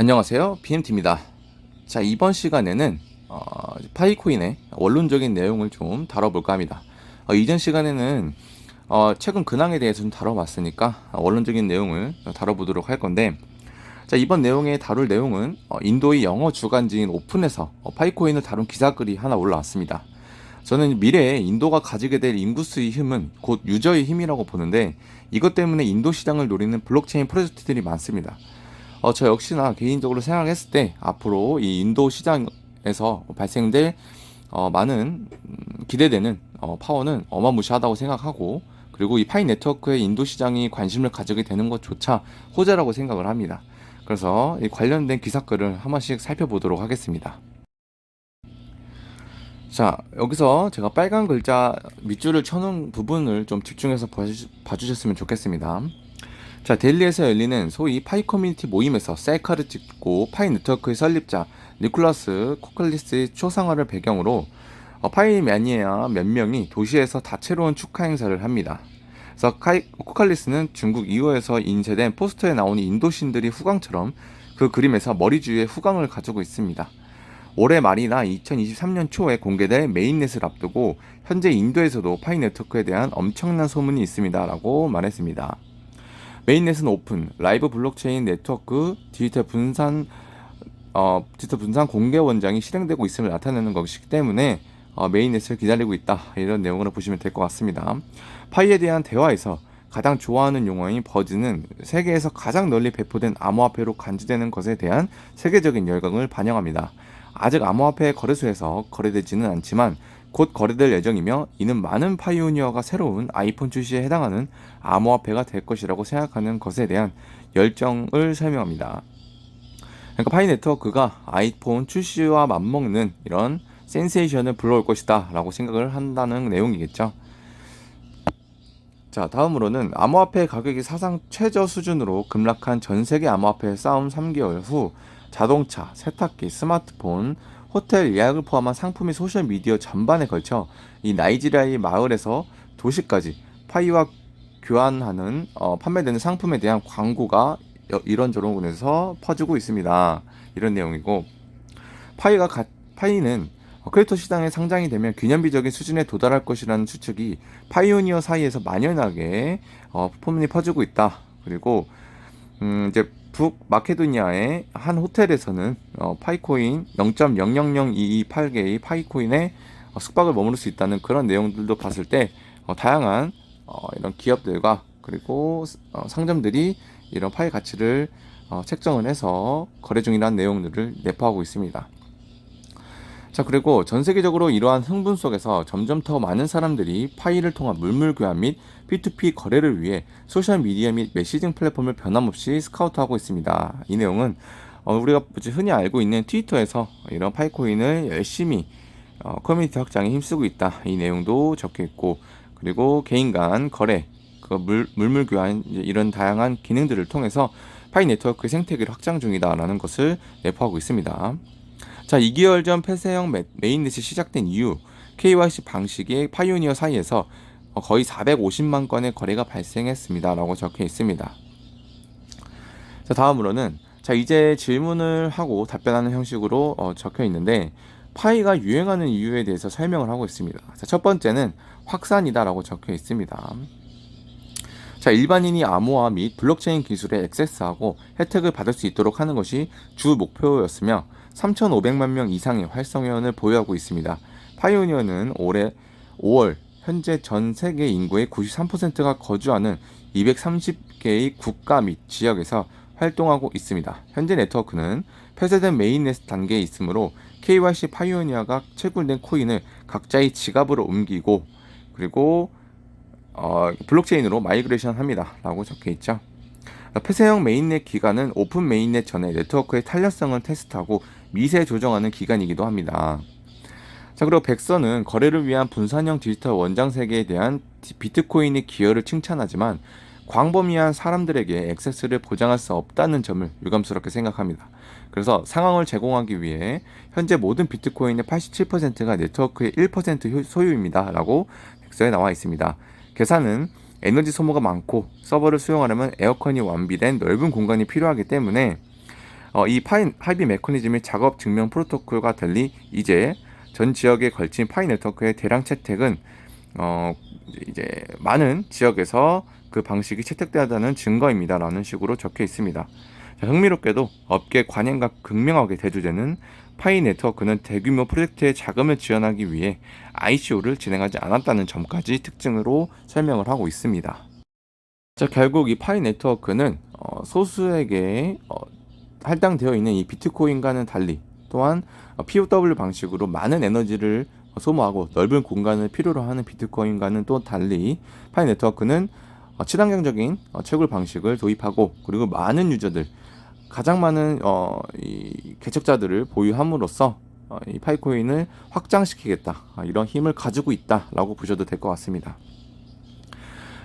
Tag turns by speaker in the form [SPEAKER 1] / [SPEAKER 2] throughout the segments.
[SPEAKER 1] 안녕하세요. BMT입니다. 자, 이번 시간에는 어, 파이코인의 원론적인 내용을 좀 다뤄볼까 합니다. 어, 이전 시간에는 어, 최근 근황에 대해서 좀 다뤄봤으니까 어, 원론적인 내용을 다뤄보도록 할 건데 자, 이번 내용에 다룰 내용은 어, 인도의 영어 주간지인 오픈에서 어, 파이코인을 다룬 기사글이 하나 올라왔습니다. 저는 미래에 인도가 가지게 될 인구수의 힘은 곧 유저의 힘이라고 보는데 이것 때문에 인도 시장을 노리는 블록체인 프로젝트들이 많습니다. 어, 저 역시나 개인적으로 생각했을 때 앞으로 이 인도 시장에서 발생될 어, 많은 음, 기대되는 어, 파워는 어마무시하다고 생각하고 그리고 이 파이 네트워크에 인도 시장이 관심을 가지게 되는 것조차 호재라고 생각을 합니다. 그래서 이 관련된 기사글을 한 번씩 살펴보도록 하겠습니다. 자, 여기서 제가 빨간 글자 밑줄을 쳐놓은 부분을 좀 집중해서 봐주- 봐주셨으면 좋겠습니다. 자, 델리에서 열리는 소위 파이 커뮤니티 모임에서 셀카를 찍고 파이 네트워크의 설립자 니콜라스 코클리스의 초상화를 배경으로 어, 파이 매니아 몇 명이 도시에서 다채로운 축하 행사를 합니다. 그래서 카이, 코칼리스는 중국 이후에서 인쇄된 포스터에 나오는 인도신들이 후광처럼 그 그림에서 머리 주위에 후광을 가지고 있습니다. 올해 말이나 2023년 초에 공개될 메인넷을 앞두고 현재 인도에서도 파이 네트워크에 대한 엄청난 소문이 있습니다라고 말했습니다. 메인넷은 오픈, 라이브 블록체인 네트워크, 디지털 분산 어, 디지털 분산 공개 원장이 실행되고 있음을 나타내는 것이기 때문에 어, 메인넷을 기다리고 있다 이런 내용으로 보시면 될 것 같습니다. 파이에 대한 대화에서 가장 좋아하는 용어인 버즈는 세계에서 가장 널리 배포된 암호화폐로 간주되는 것에 대한 세계적인 열광을 반영합니다. 아직 암호화폐 거래소에서 거래되지는 않지만 곧 거래될 예정이며 이는 많은 파이오니어가 새로운 아이폰 출시에 해당하는 암호화폐가 될 것이라고 생각하는 것에 대한 열정을 설명합니다. 그러니까 파이 네트워크가 아이폰 출시와 맞먹는 이런 센세이션을 불러올 것이다 라고 생각을 한다는 내용이겠죠. 자 다음으로는 암호화폐 가격이 사상 최저 수준으로 급락한 전 세계 암호화폐 싸움 3개월 후 자동차, 세탁기, 스마트폰, 호텔 예약을 포함한 상품이 소셜미디어 전반에 걸쳐 이 나이지리아의 마을에서 도시까지 파이와 교환하는 어, 판매되는 상품에 대한 광고가 여- 이런저런 곳에서 퍼지고 있습니다. 이런 내용이고 파이가 가, 파이는 어, 크립토 시장에 상장이 되면 균형비적인 수준에 도달할 것이라는 추측이 파이오니어 사이에서 만연하게 어, 소문이 퍼지고 있다. 그리고 음, 이제 북 마케도니아의 한 호텔에서는 어, 파이코인 0.000228개의 파이코인에 어, 숙박을 머무를 수 있다는 그런 내용들도 봤을 때 어, 다양한 어, 이런 기업들과 그리고 어, 상점들이 이런 파이 가치를 어, 책정을 해서 거래 중이라는 내용들을 내포하고 있습니다. 자 그리고 전 세계적으로 이러한 흥분 속에서 점점 더 많은 사람들이 파이를 통한 물물 교환 및 P2P 거래를 위해 소셜 미디어 및 메시징 플랫폼을 변함없이 스카우트하고 있습니다. 이 내용은 어, 우리가 흔히 알고 있는 트위터에서 이런 파이코인을 열심히 어, 커뮤니티 확장에 힘쓰고 있다. 이 내용도 적혀 있고 그리고 개인 간 거래, 그 물, 물물 교환 이런 다양한 기능들을 통해서 파이 네트워크의 생태계를 확장 중이다라는 것을 내포하고 있습니다. 자, 2개월 전 폐쇄형 메- 메인넷이 시작된 이후 KYC 방식의 파이오니어 사이에서 어, 거의 450만 건의 거래가 발생했습니다라고 적혀 있습니다. 자, 다음으로는 자, 이제 질문을 하고 답변하는 형식으로 어, 적혀 있는데 파이가 유행하는 이유에 대해서 설명을 하고 있습니다. 자, 첫 번째는 확산이다라고 적혀 있습니다. 자, 일반인이 암호화 및 블록체인 기술에 액세스하고 혜택을 받을 수 있도록 하는 것이 주 목표였으며 3,500만 명 이상의 활성화원을 보유하고 있습니다. 파이오니어는 올해 5월 현재 전 세계 인구의 93%가 거주하는 230개의 국가 및 지역에서 활동하고 있습니다. 현재 네트워크는 폐쇄된 메인넷 단계에 있으므로 KYC 파이오니아가 채굴된 코인을 각자의 지갑으로 옮기고 그리고 어, 블록체인으로 마이그레이션 합니다. 라고 적혀 있죠. 폐쇄형 메인넷 기간은 오픈 메인넷 전에 네트워크의 탄력성을 테스트하고 미세 조정하는 기간이기도 합니다. 자, 그리고 백선은 거래를 위한 분산형 디지털 원장 세계에 대한 디- 비트코인의 기여를 칭찬하지만 광범위한 사람들에게 액세스를 보장할 수 없다는 점을 유감스럽게 생각합니다. 그래서 상황을 제공하기 위해 현재 모든 비트코인의 87%가 네트워크의 1% 효- 소유입니다. 라고 백서에 나와 있습니다. 계산은 에너지 소모가 많고 서버를 수용하려면 에어컨이 완비된 넓은 공간이 필요하기 때문에 어, 이 파이 하이비 메커니즘의 작업 증명 프로토콜과 달리 이제 전 지역에 걸친 파이 네트워크의 대량 채택은 어, 이제 많은 지역에서 그 방식이 채택되었다는 증거입니다라는 식으로 적혀 있습니다. 자, 흥미롭게도 업계 관행과 극명하게 대두되는 파이 네트워크는 대규모 프로젝트에 자금을 지원하기 위해 ICO를 진행하지 않았다는 점까지 특징으로 설명을 하고 있습니다. 자, 결국 이 파이 네트워크는 어, 소수에게 어, 할당되어 있는 이 비트코인과는 달리 또한 어, POW 방식으로 많은 에너지를 소모하고 넓은 공간을 필요로 하는 비트코인과는 또 달리 파이 네트워크는 어, 친환경적인 어, 채굴 방식을 도입하고 그리고 많은 유저들 가장 많은 어, 이 개척자들을 보유함으로써 어, 이 파이코인을 확장시키겠다 아, 이런 힘을 가지고 있다라고 보셔도 될 것 같습니다.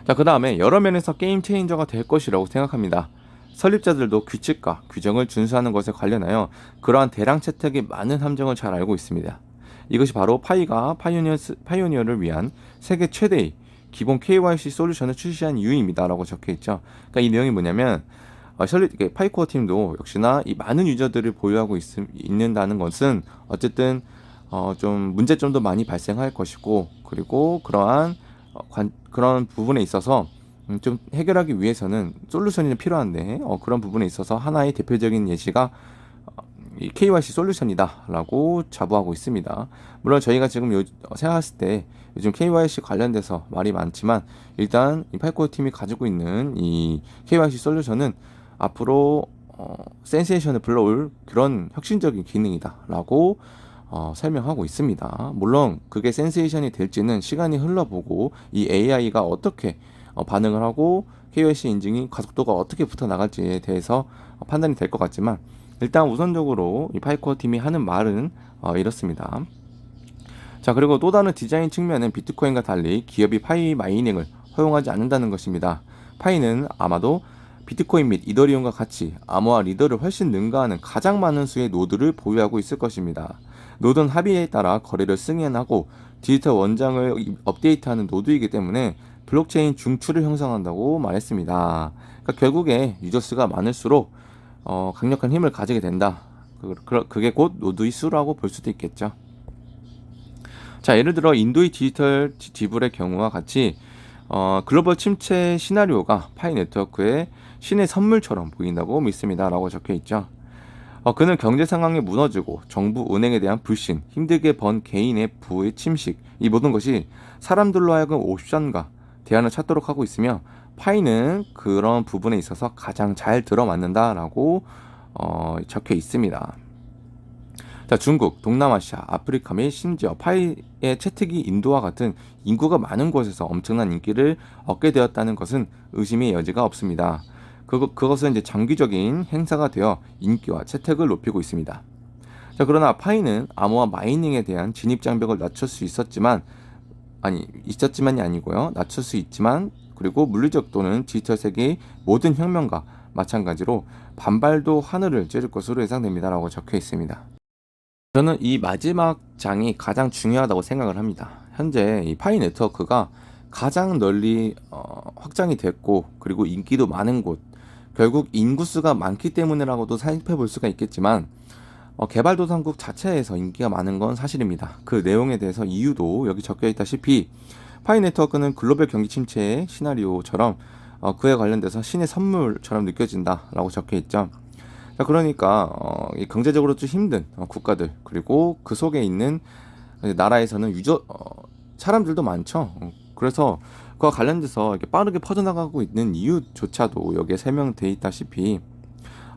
[SPEAKER 1] 자, 그 다음에 여러 면에서 게임 체인저가 될 것이라고 생각합니다. 설립자들도 규칙과 규정을 준수하는 것에 관련하여 그러한 대량 채택의 많은 함정을 잘 알고 있습니다. 이것이 바로 파이가 파이오니어, 파이오니어를 위한 세계 최대의 기본 KYC 솔루션을 출시한 이유입니다라고 적혀 있죠. 그러니까 이 내용이 뭐냐면 어, 설립 파이코어 팀도 역시나 이 많은 유저들을 보유하고 있, 있는다는 것은 어쨌든 어, 좀 문제점도 많이 발생할 것이고 그리고 그러한 어, 관, 그런 부분에 있어서 음, 좀 해결하기 위해서는 솔루션이 필요한데 어, 그런 부분에 있어서 하나의 대표적인 예시가 어, 이 KYC 솔루션이다라고 자부하고 있습니다. 물론 저희가 지금 요, 어, 생각했을 때 요즘 KYC 관련돼서 말이 많지만 일단 이 팔코 팀이 가지고 있는 이 KYC 솔루션은 앞으로 어, 센세이션을 불러올 그런 혁신적인 기능이다라고 어, 설명하고 있습니다. 물론 그게 센세이션이 될지는 시간이 흘러보고 이 AI가 어떻게 어, 반응을 하고 KYC 인증이 가속도가 어떻게 붙어 나갈지에 대해서 어, 판단이 될 것 같지만 일단 우선적으로 이 파이코어 팀이 하는 말은 어, 이렇습니다. 자 그리고 또 다른 디자인 측면은 비트코인과 달리 기업이 파이 마이닝을 허용하지 않는다는 것입니다. 파이는 아마도 비트코인 및 이더리움과 같이 암호화 리더를 훨씬 능가하는 가장 많은 수의 노드를 보유하고 있을 것입니다. 노드는 합의에 따라 거래를 승인하고 디지털 원장을 업데이트하는 노드이기 때문에 블록체인 중추를 형성한다고 말했습니다. 그러니까 결국에 유저 수가 많을수록 어, 강력한 힘을 가지게 된다. 그, 그, 그게 곧 노드의 수라고 볼 수도 있겠죠. 자, 예를 들어 인도의 디지털 지불의 경우와 같이 어, 글로벌 침체 시나리오가 파이 네트워크의 신의 선물처럼 보인다고 믿습니다. 라고 적혀 있죠. 어, 그는 경제 상황이 무너지고 정부 은행에 대한 불신, 힘들게 번 개인의 부의 침식, 이 모든 것이 사람들로 하여금 옵션과 대안을 찾도록 하고 있으며 파이는 그런 부분에 있어서 가장 잘 들어맞는다라고 어, 적혀 있습니다. 자, 중국, 동남아시아, 아프리카 및 심지어 파이의 채택이 인도와 같은 인구가 많은 곳에서 엄청난 인기를 얻게 되었다는 것은 의심의 여지가 없습니다. 그, 그것은 이제 장기적인 행사가 되어 인기와 채택을 높이고 있습니다. 자, 그러나 파이는 암호화 마이닝에 대한 진입 장벽을 낮출 수 있었지만 아니 있었지만이 아니고요. 낮출 수 있지만 그리고 물리적 또는 디지털 세계의 모든 혁명과 마찬가지로 반발도 하늘을 찌를 것으로 예상됩니다라고 적혀 있습니다. 저는 이 마지막 장이 가장 중요하다고 생각을 합니다. 현재 이 파이 네트워크가 가장 널리 어, 확장이 됐고 그리고 인기도 많은 곳 결국 인구수가 많기 때문이라고도 살펴볼 수가 있겠지만 어, 개발도상국 자체에서 인기가 많은 건 사실입니다. 그 내용에 대해서 이유도 여기 적혀 있다시피 파이 네트워크는 글로벌 경기 침체의 시나리오처럼 어, 그에 관련돼서 신의 선물처럼 느껴진다라고 적혀 있죠. 자, 그러니까 어, 경제적으로 좀 힘든 어, 국가들 그리고 그 속에 있는 나라에서는 유저 어, 사람들도 많죠. 어, 그래서 그와 관련돼서 이렇게 빠르게 퍼져나가고 있는 이유조차도 여기에 설명돼 있다시피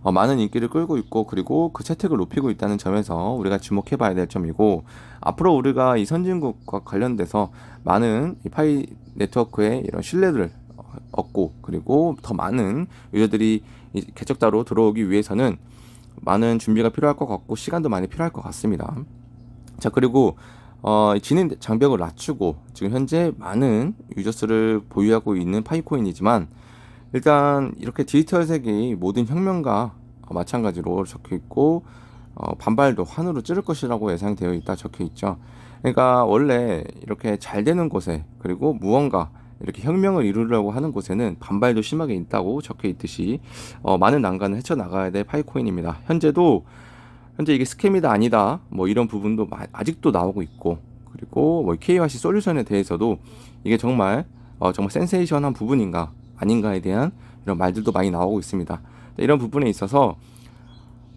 [SPEAKER 1] 어, 많은 인기를 끌고 있고 그리고 그 채택을 높이고 있다는 점에서 우리가 주목해 봐야 될 점이고 앞으로 우리가 이 선진국과 관련돼서 많은 이 파이 네트워크의 이런 신뢰를 얻고 그리고 더 많은 유저들이 이 개척자로 들어오기 위해서는 많은 준비가 필요할 것 같고 시간도 많이 필요할 것 같습니다. 자 그리고 어, 진행 장벽을 낮추고 지금 현재 많은 유저 수를 보유하고 있는 파이코인이지만 일단 이렇게 디지털 세계의 모든 혁명과 마찬가지로 적혀 있고 어, 반발도 환으로 찌를 것이라고 예상되어 있다 적혀 있죠. 그러니까 원래 이렇게 잘 되는 곳에 그리고 무언가 이렇게 혁명을 이루려고 하는 곳에는 반발도 심하게 있다고 적혀 있듯이 어, 많은 난관을 헤쳐 나가야 될 파이코인입니다. 현재도 현재 이게 스캠이다 아니다 뭐 이런 부분도 마- 아직도 나오고 있고 그리고 뭐 KYC 솔루션에 대해서도 이게 정말 어, 정말 센세이션한 부분인가 아닌가에 대한 이런 말들도 많이 나오고 있습니다. 이런 부분에 있어서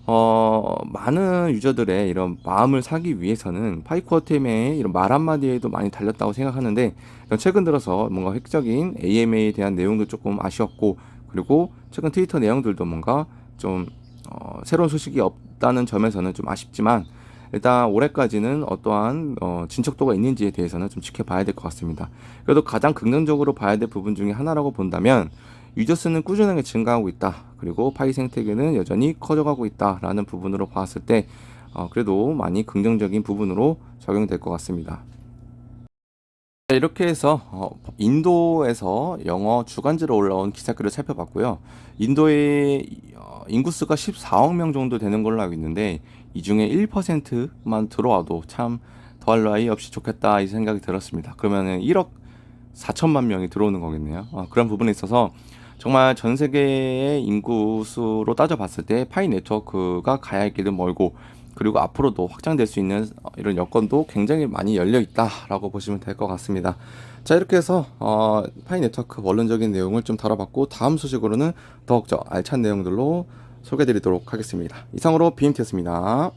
[SPEAKER 1] 어, 많은 유저들의 이런 마음을 사기 위해서는 파이코어 템의 이런 말 한마디에도 많이 달렸다고 생각하는데 최근 들어서 뭔가 획적인 AMA에 대한 내용도 조금 아쉬웠고 그리고 최근 트위터 내용들도 뭔가 좀 어, 새로운 소식이 없다는 점에서는 좀 아쉽지만 일단 올해까지는 어떠한 어, 진척도가 있는지에 대해서는 좀 지켜봐야 될 것 같습니다. 그래도 가장 긍정적으로 봐야 될 부분 중에 하나라고 본다면 유저 수는 꾸준하게 증가하고 있다. 그리고 파이 생태계는 여전히 커져가고 있다라는 부분으로 봤을 때 어, 그래도 많이 긍정적인 부분으로 적용될 것 같습니다. 네, 이렇게 해서 어, 인도에서 영어 주간지로 올라온 기사글을 살펴봤고요. 인도의 어, 인구수가 14억 명 정도 되는 걸로 알고 있는데 이 중에 1%만 들어와도 참 더할 나위 없이 좋겠다 이 생각이 들었습니다. 그러면은 1억 4천만 명이 들어오는 거겠네요. 어, 그런 부분에 있어서 정말 전 세계의 인구 수로 따져봤을 때 파이 네트워크가 가야 할 길은 멀고 그리고 앞으로도 확장될 수 있는 어, 이런 여건도 굉장히 많이 열려 있다라고 보시면 될 것 같습니다. 자 이렇게 해서 어, 파이 네트워크 원론적인 내용을 좀 다뤄봤고 다음 소식으로는 더욱 더 알찬 내용들로 소개드리도록 하겠습니다. 이상으로 BMT였습니다.